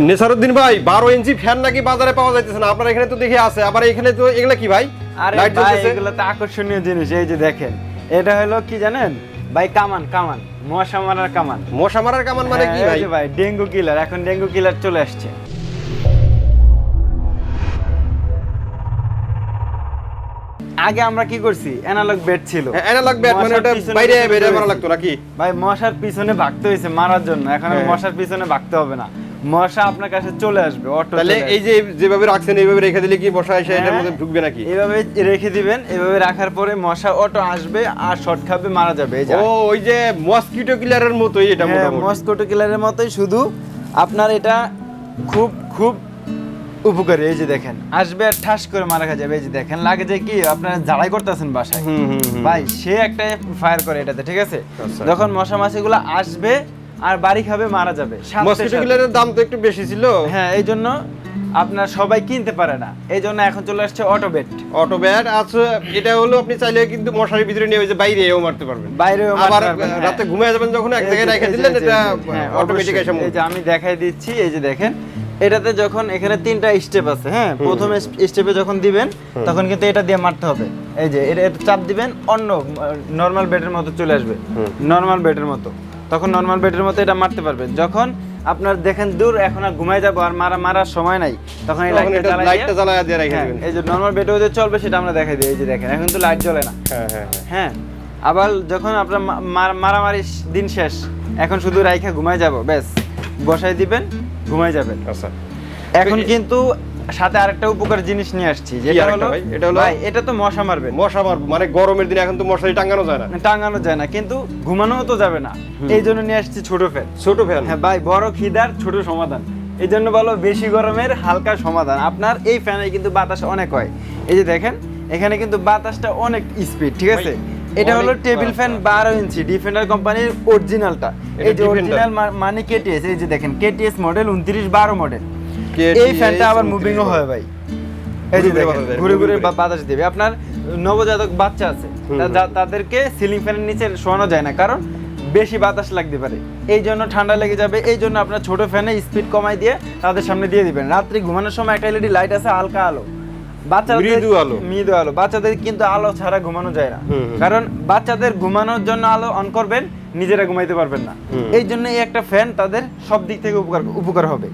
নেসারুদ্দিন ভাই বারো inch fan নাকি বাজারে পাওয়া যাইতেছে না? আপনার এখানে তো দেখে আছে। আবার এখানে তো এগুলা কি ভাই? আরে ভাই এগুলো তো আকর্ষণীয় জিনিস এই যে দেখেন। এটা হলো কি জানেন? ভাই কামান কামান। মশা মারার কামান। মশা মারার কামান মানে কি হ্যাঁ, ভাই? ভাই ডেঙ্গু কিলার। এখন ডেঙ্গু কিলার চলে আসছে। আগে আমরা কি করছি? অ্যানালগ বেড ছিল। অ্যানালগ ব্যাট মানে ওটা বাইরে বাইরে মারা লাগতো নাকি? ভাই মশার পিছনে ভাগতে হয়েছে মারার জন্য। এখন হ্যাঁ। মশার পিছনে ভাগতে হবে না। মশা আপনার কাছে চলে আসবে অটো তাহলে এই যে যেভাবে রাখছেন এইভাবে রেখে দিলে কি মশা এসে এটার হ্যাঁ। মধ্যে ঢুকবে নাকি এইভাবে রেখে দিবেন এভাবে রাখার পরে মশা অটো আসবে আর শর্ট খাবে মারা যাবে এই যে ও ওই যে মসকিটো কিলারের মতোই এটা হ্যাঁ, মোটামুটি মস্কোটো কিলারের মতোই শুধু আপনার এটা খুব খুব উপকারী এই যে দেখেন আসবে আর ঠাস করে মারা খা যাবে এই যে দেখেন লাগে যে কি আপনারা জ্বালাই করতেছেন বাসায়। ভাই সে একটা ফায়ার করে এটাতে ঠিক আছে আচ্ছা। যখন মশা মাছিগুলো আসবে আর বাড়ি খাবে মারা যাবে। মসকিটো কিলারের দাম তো একটু বেশি ছিল। হ্যাঁ এই জন্য আপনার সবাই কিনতে পারে না। এই জন্য এখন চলে আসছে অটো বেড অটো ব্যাট আছে এটা হলো আপনি চাইলে কিন্তু মশারির ভিতরে নিয়ে যে বাইরেও মারতে পারবেন। বাইরেও আবার হ্যাঁ। রাতে ঘুমিয়ে যাবেন যখন এক জায়গায় রেখে দিলেন এটা হ্যাঁ, অটোমেটিক এসে এই যে আমি দেখাই দিচ্ছি এই যে দেখেন এটাতে যখন এখানে তিনটা স্টেপ আছে হ্যাঁ প্রথম স্টেপে যখন দিবেন তখন কিন্তু এটা দিয়ে মারতে হবে। এই যে এটা এটা চাপ দিবেন অন্য নর্মাল বেডের মতো চলে আসবে। নর্মাল বেডের মতো। তখন নর্মাল বেডের মতো এটা মারতে পারবেন। যখন আপনার দেখেন দূর এখন আর ঘুমাই যাব আর মারা মারার সময় নাই তখন এই লাইটটা জ্বালায় দিয়ে রেখে হ্যাঁ, এই যে নর্মাল বেডে ওদের চলবে সেটা আমরা দেখাই দিই। এই যে দেখেন এখন তো লাইট জ্বলে না। হ্যাঁ হ্যাঁ হ্যাঁ। হ্যাঁ আবার যখন আপনার মারামারি দিন শেষ এখন শুধু রাইখা ঘুমাই যাব ব্যাস। বসাই দিবেন ঘুমাই যাবেন। আচ্ছা। এখন কিন্তু সাথে আরেকটা উপকার জিনিস নিয়ে আসছি যেটা হলো এটা হলো- ভাই এটা তো মশা মারবে। মশা মারবো মানে গরমের দিনে এখন তো মশারি টাঙ্গানো যায় না। টাঙানো যায় না কিন্তু ঘুমানোও তো যাবে না। এই জন্য নিয়ে আসছি ছোট ফ্যান। ছোট ফ্যান? হ্যাঁ ভাই বড় খিদার ছোট সমাধান। এই জন্য বলো বেশি গরমের হালকা সমাধান। আপনার এই ফ্যানে কিন্তু বাতাস অনেক হয়। এই যে দেখেন এখানে কিন্তু বাতাসটা অনেক স্পিড ঠিক আছে? এটা হলো টেবিল ফ্যান বারো ইঞ্চি ডিফেন্ডার কোম্পানির অরিজিনালটা এই যে অরিজিনাল মানে কেটিএস এই যে দেখেন কেটিএস মডেল উনত্রিশ বারো মডেল এই ফ্যানটা আবার মুভিংও হয় ভাই। এই যে ঘুরে ঘুরে বাতাস দেবে। আপনার নবজাতক বাচ্চা আছে তাদেরকে সিলিং ফ্যানের নিচে শোয়ানো যায় না কারণ বেশি বাতাস লাগতে পারে। এই জন্য ঠান্ডা লেগে যাবে এই জন্য আপনার ছোট ফ্যানে স্পিড কমাই দিয়ে তাদের সামনে দিয়ে দিবেন। রাত্রি ঘুমানোর সময় একটা এলইডি লাইট আছে হালকা আলো। বাচ্চাদের মৃদু আলো। মৃদু আলো। বাচ্চাদের কিন্তু আলো ছাড়া ঘুমানো যায় না। কারণ বাচ্চাদের ঘুমানোর জন্য আলো অন করবেন নিজেরা ঘুমাইতে পারবেন না। এই জন্য এই একটা ফ্যান তাদের সব দিক থেকে উপকার উপকার হবে।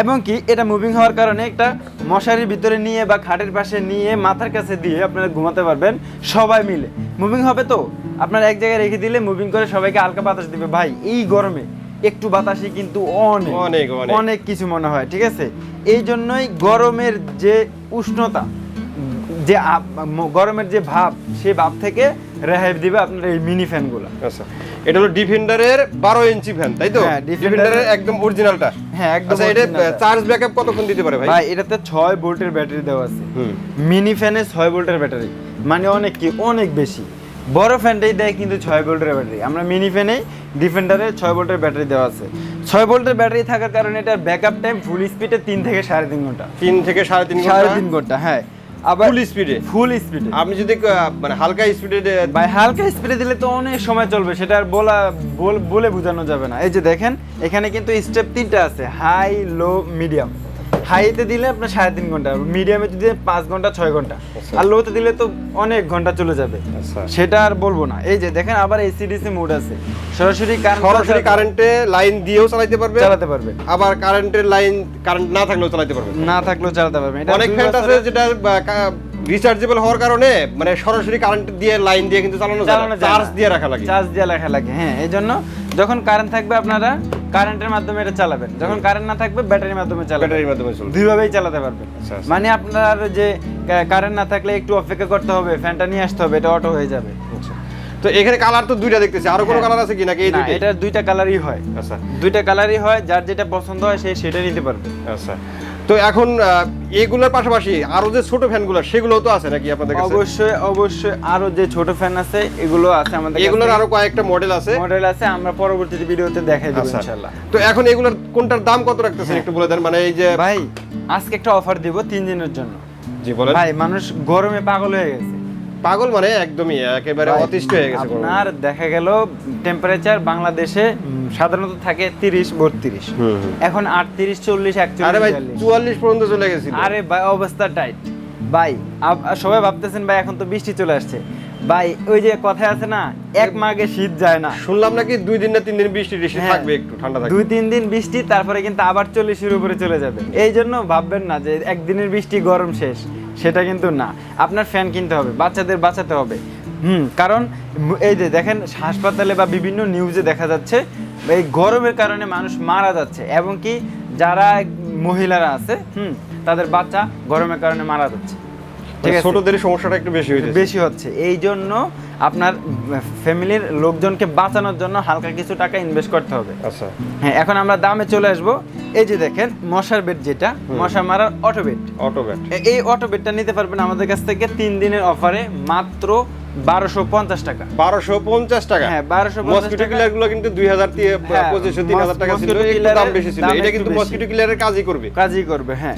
এবং কি এটা মুভিং হওয়ার কারণে একটা মশারির ভিতরে নিয়ে বা খাটের পাশে নিয়ে মাথার কাছে দিয়ে আপনারা ঘুমাতে পারবেন সবাই মিলে। মুভিং হবে তো? আপনার এক জায়গায় রেখে দিলে মুভিং করে সবাইকে হালকা বাতাস দিবে। ভাই এই গরমে একটু বাতাসই কিন্তু অনেক অনেক, অনেক। কিছু মনে হয় ঠিক আছে? এই জন্যই গরমের যে উষ্ণতা যে গরমের যে ভাব সেই ভাব থেকে রেহাই দিবে আপনার এই মিনি ফ্যানগুলো আচ্ছা। এটা হলো ডিফেন্ডারের বারো ইঞ্চি ফ্যান তাই তো? হ্যাঁ, ডিফেন্ডারের একদম অরিজিনালটা হ্যাঁ একদম আচ্ছা এটা চার্জ ব্যাকআপ কতক্ষণ দিতে পারে ভাই? ভাই এটাতে ছয় ভোল্টের ব্যাটারি দেওয়া আছে। হুম। মিনি ফ্যানে ছয় ভোল্টের ব্যাটারি। মানে অনেক কি অনেক বেশি। বড় ফ্যানটাই দেয় কিন্তু ছয় ভোল্টের ব্যাটারি। আমরা মিনি ফ্যানে ডিফেন্ডারে ছয় ভোল্টের ব্যাটারি দেওয়া আছে। ছয় ভোল্টের ব্যাটারি থাকার কারণে এটার ব্যাকআপ টাইম ফুল স্পিডে তিন থেকে সাড়ে তিন ঘণ্টা। তিন থেকে সাড়ে তিন সাড়ে ঘণ্টা তিন ঘণ্টা হ্যাঁ। আবার ফুল স্পিডে ফুল স্পিডে আপনি যদি মানে হালকা স্পিডে ভাই হালকা স্প্রে দিলে তো অনেক সময় চলবে। সেটা আর বল- বলে বোঝানো যাবে না। এই যে দেখেন এখানে কিন্তু স্টেপ তিনটা আছে হাই লো মিডিয়াম হাইতে দিলে আপনার সাড়ে তিন ঘণ্টা মিডিয়ামে যদি পাঁচ ঘণ্টা ছয় ঘণ্টা। আচ্ছা। আর লোতে দিলে তো অনেক ঘণ্টা চলে যাবে। আচ্ছা। সেটা আর বলব না। এই যে দেখেন আবার এসিডিসি মোড আছে। সরাসরি সরাসরি কারেন্টে লাইন দিয়েও চালাতে পারবে চালাতে পারবেন আবার কারেন্টের লাইন কারেন্ট না থাকলেও চালাতে পারবে। না থাকলেও চালাতে পারবে। অনেক ফ্যান আছে যেটা রিচার্জেবল হওয়ার কারণে মানে সরাসরি কারেন্ট দিয়ে লাইন দিয়ে কিন্তু চালানো চালানো চার্জ দিয়ে রাখা লাগে। চার্জ দিয়ে রাখা লাগে হ্যাঁ। এই জন্য যখন কারেন্ট থাকবে আপনারা কারেন্টের মাধ্যমে এটা চালাবেন। যখন কারেন্ট না থাকবে ব্যাটারির মাধ্যমে চালাবেন। ব্যাটারির মাধ্যমে চলবে। দুইভাবেই চালাতে পারবেন। আচ্ছা, আচ্ছা। মানে আপনার যে কারেন্ট না থাকলে একটু অপেক্ষা করতে হবে ফ্যানটা নিয়ে আসতে হবে এটা অটো হয়ে যাবে। আচ্ছা। তো এখানে কালার তো দুইটা দেখতেছি। আরও কোনো হ্যাঁ। কালার আছে কি নাকি এই দুইটা এটা দুইটা কালারই হয়। আচ্ছা। দুইটা কালারই হয় যার যেটা পছন্দ হয় সে সেটা নিতে পারবে। আচ্ছা। তো এখন এগুলোর পাশাপাশি আরও যে ছোট ফ্যানগুলো সেগুলো তো আছে নাকি আপনাদের কাছে? অবশ্যই অবশ্যই আরও যে ছোট ফ্যান আছে এগুলো আছে আমাদের এগুলোর আরও কয়েকটা মডেল আছে। মডেল আছে আমরা পরবর্তী ভিডিওতে দেখাই দেবো আচ্ছা। ইনশাআল্লাহ। তো এখন এগুলোর কোনটার দাম কত রাখতেছেন একটু বলে দেন? মানে এই যে ভাই আজকে একটা অফার দিব তিন দিনের জন্য। জি বলেন। ভাই মানুষ গরমে পাগল হয়ে গেছে। পাগল মানে একদমই একেবারে অতিষ্ঠ হয়ে গেছে আপনার দেখা গেল টেম্পারেচার বাংলাদেশে সাধারণত থাকে তিরিশ বত্রিশ। হুম, হুম। এখন আটত্রিশ চল্লিশ আরে ভাই একচল্লিশ চুয়াল্লিশ পর্যন্ত চলে গেছিল। আরে ভাই অবস্থা টাইট ভাই সবাই ভাবতেছেন ভাই এখন তো বৃষ্টি চলে আসছে। ভাই ওই যে কথা আছে না এক মাগে শীত যায় না। শুনলাম নাকি দুই দিন না তিন দিন বৃষ্টি বৃষ্টি হ্যাঁ। থাকবে একটু ঠান্ডা থাকবে। দুই তিন দিন বৃষ্টি তারপরে কিন্তু আবার চল্লিশের উপরে চলে যাবে। এই জন্য ভাববেন না যে একদিনের বৃষ্টি গরম শেষ। সেটা কিন্তু না। আপনার ফ্যান কিনতে হবে বাচ্চাদের বাঁচাতে হবে। হুম কারণ এই যে দেখেন হাসপাতালে বা বিভিন্ন নিউজে দেখা যাচ্ছে এই গরমের কারণে মানুষ মারা যাচ্ছে এবং কি যারা মহিলারা আছে হুম তাদের বাচ্চা গরমের কারণে মারা যাচ্ছে। ঠিক আছে? ছোটদের সমস্যাটা একটু বেশি হয়েছে বেশি হচ্ছে। এই জন্য আপনার ফ্যামিলির লোকজনকে বাঁচানোর জন্য হালকা কিছু টাকা ইনভেস্ট করতে হবে। আচ্ছা। হ্যাঁ এখন আমরা দামে চলে আসব। এই যে দেখেন মশার বেড যেটা মশা মারার অটো বেড অটো বেড এই অটো বেডটা নিতে পারবেন আমাদের কাছ থেকে তিন দিনের অফারে মাত্র বারোশো পঞ্চাশ টাকা। বারোশো পঞ্চাশ টাকা? হ্যাঁ, বারোশো মসকিটো। কিলারগুলো কিন্তু দুই হাজার হ্যাঁ, পঁচিশশো তিন হাজার টাকা ছিল দাম বেশি ছিল। এটা কিন্তু। মসকিটো কিলারের কাজই করবে। কাজই করবে হ্যাঁ।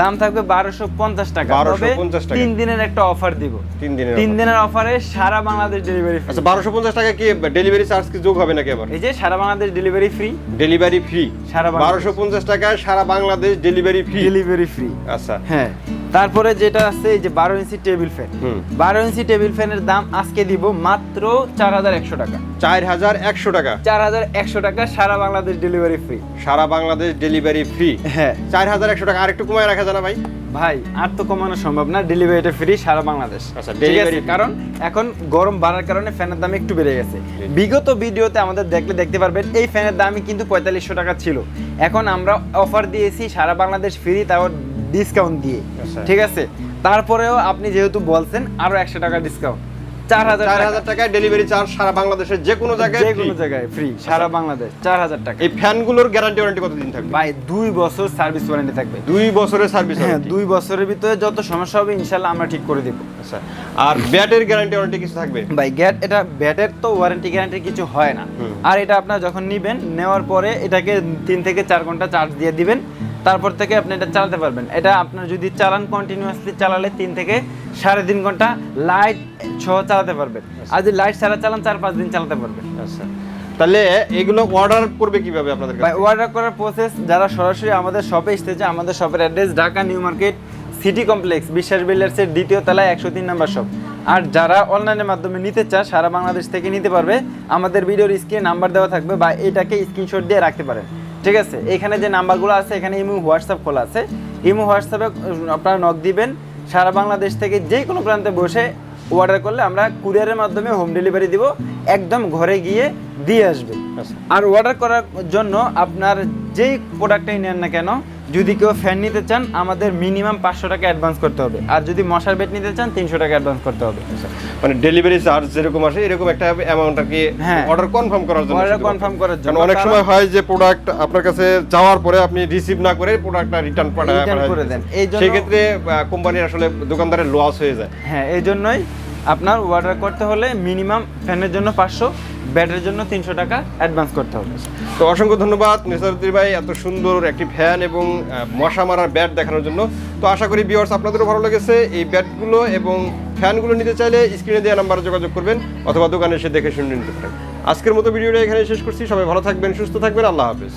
দাম থাকবে বারোশো পঞ্চাশ টাকা। 1250 টাকা। তিন দিনের একটা অফার দিব। তিন দিনের তিন দিনের অফারে সারা বাংলাদেশ ডেলিভারি আচ্ছা বারোশো পঞ্চাশ টাকা কি ডেলিভারি চার্জ কি যোগ হবে নাকি আবার? এই যে সারা Bangladesh delivery free delivery free সারা বারোশো পঞ্চাশ টাকায় সারা Bangladesh delivery free delivery free আচ্ছা। হ্যাঁ। তারপরে যেটা আছে এই যে বারো ইঞ্চি টেবিল ফ্যান বারো ইঞ্চি টেবিল ফ্যানের দাম আজকে দিব মাত্র চার হাজার একশো টাকা। চার হাজার একশো টাকা। চার হাজার একশো টাকা সারা বাংলাদেশ ডেলিভারি ফ্রি সারা বাংলাদেশ ডেলিভারি ফ্রি হ্যাঁ। চার হাজার একশো টাকা। আরেকটু কমায় রাখা যায় না ভাই। ভাই আর তো কমানো সম্ভব না ডেলিভারিটা ফ্রি সারা বাংলাদেশ। আচ্ছা, delivery- কারণ এখন গরম বাড়ার কারণে ফ্যানের দাম একটু বেড়ে গেছে। বিগত ভিডিওতে আমাদের দেখলে দেখতে পারবেন এই ফ্যানের দামই কিন্তু পঁয়তাল্লিশশো টাকা ছিল। এখন আমরা অফার দিয়েছি সারা বাংলাদেশ ফ্রি তাও ডিসকাউন্ট দিয়ে। আচ্ছা। ঠিক আছে? তারপরেও আপনি যেহেতু বলছেন আরও একশো টাকা ডিসকাউন্ট চার হাজার চার টাকা। হাজার টাকায় ডেলিভারি চার্জ সারা বাংলাদেশের যে কোনো জায়গায় যে কোনো জায়গায় ফ্রি সারা বাংলাদেশ চার হাজার টাকা। এই ফ্যানগুলোর গ্যারান্টি ওয়ারেন্টি কতদিন থাকবে? ভাই দুই বছর সার্ভিস ওয়ারেন্টি থাকবে। দুই বছরের সার্ভিস হ্যাঁ দুই বছরের ভিতরে যত সমস্যা হবে আমরা ঠিক করে দিব। আচ্ছা আর ব্যাটের গ্যারান্টি ওয়ারেন্টি কিছু থাকবে? ভাই গ্যাট এটা ব্যাটের তো ওয়ারেন্টি গ্যারান্টি কিছু হয় না। আর এটা আপনার যখন নেবেন নেওয়ার পরে এটাকে তিন থেকে চার ঘণ্টা চার্জ দিয়ে দিবেন। তারপর থেকে আপনি এটা চালাতে পারবেন। এটা আপনার যদি চালান কন্টিনিউয়াসলি চালালে তিন থেকে সাড়ে তিন ঘণ্টা লাইট সহ চালাতে পারবেন। আর যদি লাইট ছাড়া চালান চার পাঁচ দিন চালাতে পারবেন। আচ্ছা। তাহলে এগুলো অর্ডার করবে কীভাবে আপনাদের কাছে অর্ডার করার প্রসেস যারা সরাসরি আমাদের শপে এসেছে আমাদের শপের address Dhaka New Market City Complex Biswas বিল্ডার্সের দ্বিতীয় তলায় একশো তিন নম্বর শপ আর যারা অনলাইনের মাধ্যমে নিতে চায় সারা বাংলাদেশ থেকে নিতে পারবে। আমাদের ভিডিওর স্ক্রিনে নাম্বার দেওয়া থাকবে। বা এটাকে স্ক্রিনশট দিয়ে রাখতে পারেন। ঠিক আছে? এখানে যে নাম্বারগুলো আছে এখানে ইমো হোয়াটসঅ্যাপ খোলা আছে। ইমো হোয়াটসঅ্যাপে আপনারা নক দিবেন। সারা বাংলাদেশ থেকে যে কোনো প্রান্তে বসে অর্ডার করলে আমরা কুরিয়ারের মাধ্যমে হোম ডেলিভারি দিব। একদম ঘরে গিয়ে দিয়ে আসবে। আচ্ছা। আর অর্ডার করার জন্য আপনার যেই প্রোডাক্টটাই নেন না কেন যদি কেউ ফ্যান নিতে চান আমাদের মিনিমাম পাঁচশো টাকা অ্যাডভান্স করতে হবে আর যদি মশার বেড নিতে চান তিনশো টাকা অ্যাডভান্স করতে হবে মানে ডেলিভারি চার্জ যেরকম আসে এরকম একটা অ্যামাউন্ট আর কি হ্যাঁ। অর্ডার কনফার্ম করার জন্য শুধুমাত্র। confirm করার জন্য। অনেক সময় হয় যে প্রোডাক্ট আপনার কাছে যাওয়ার পরে আপনি রিসিভ না করে প্রোডাক্টটা রিটার্ন করে দেন। এই ক্ষেত্রে কোম্পানির আসলে দোকানদারের লস হয়ে যায় হ্যাঁ এই জন্যই আপনার অর্ডার করতে হলে মিনিমাম ফ্যানের জন্য পাঁচশো ব্যাটের জন্য তিনশো টাকা অ্যাডভান্স করতে হবে। তো অসংখ্য ধন্যবাদ নিসারুদ্দিন ভাই, এত সুন্দর একটি ফ্যান এবং মশা মারার ব্যাট দেখানোর জন্য। তো আশা করি ভিউয়ার্স আপনাদেরও ভালো লেগেছে। এই ব্যাটগুলো এবং ফ্যানগুলো নিতে চাইলে স্ক্রিনে দেওয়া নাম্বারে যোগাযোগ করবেন অথবা দোকানে এসে দেখে শুনে নিতে পারেন। আজকের মতো ভিডিওটা এখানে শেষ করছি। সবাই ভালো থাকবেন, সুস্থ থাকবেন। আল্লাহ হাফেজ।